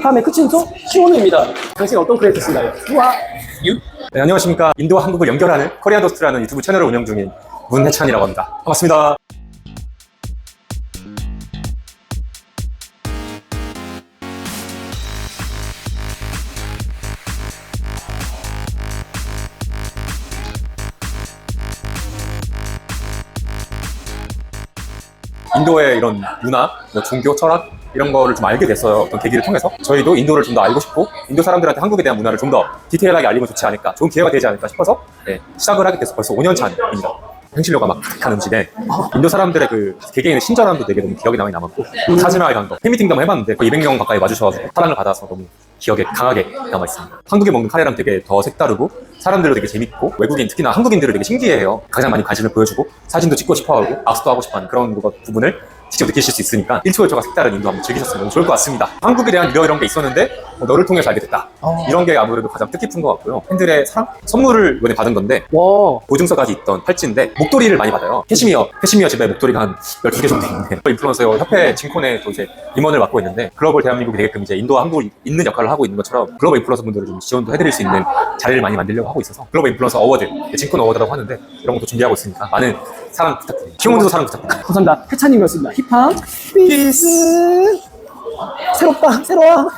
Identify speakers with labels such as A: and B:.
A: 다음에 끝인소 시오노입니다. 당신 어떤 크리에이터신가요? 우와, 유.
B: 네, 안녕하십니까. 인도와 한국을 연결하는 코리아더스트라는 유튜브 채널을 운영 중인 문해찬이라고 합니다. 반갑습니다. 인도의 이런 문화, 뭐 종교, 철학 이런 거를 좀 알게 됐어요. 어떤 계기를 통해서 저희도 인도를 좀 더 알고 싶고 인도 사람들한테 한국에 대한 문화를 좀 더 디테일하게 알리면 좋지 않을까, 좋은 기회가 되지 않을까 싶어서 네, 시작을 하게 돼서 벌써 5년 차입니다. 향신료가 막 가득한 음식에 인도 사람들의 그 개개인의 친절함도 되게 너무 기억에 많이 남았고 타지마을 간 거, 팬미팅도 한번 해봤는데 거의 200명 가까이 와주셔가지고 사랑을 받아서 너무 기억에 강하게 남아있습니다. 한국에 먹는 카레랑 되게 더 색다르고 사람들도 되게 재밌고 외국인 특히나 한국인들을 되게 신기해해요. 가장 많이 관심을 보여주고 사진도 찍고 싶어하고 악수도 하고 싶어하는 그런 거 부분을 직접 느끼실 수 있으니까 일초일초가 색다른 인도 한번 즐기셨으면 좋을 것 같습니다. 한국에 대한 이런 이런 게 있었는데 뭐 너를 통해서 알게 됐다.
A: 어.
B: 이런 게 아무래도 가장 뜻깊은 것 같고요. 팬들의 사랑? 선물을 이번에 받은 건데
A: 와,
B: 보증서까지 있던 팔찌인데 목도리를 많이 받아요. 캐시미어, 캐시미어 집에 목도리가 한 12개 정도 있는데 인플루언서 협회 진콘에 또 이제 임원을 맡고 있는데 글로벌 대한민국이 되게끔 이제 인도와 한국이 있는 역할을 하고 있는 것처럼 글로벌 인플루언서 분들을 좀 지원도 해드릴 수 있는 자리를 많이 만들려고 하고 있어서 글로벌 인플루언서 어워드, 진콘 어워드라고 하는데 이런 것도 준비하고 있으니까 많은 사랑 부탁드립니다. 키워드도 사랑 부탁드립니다.
A: 감사합니다. 해찬님이었습니다. 힙합, 피스. 새롭다, 새로워.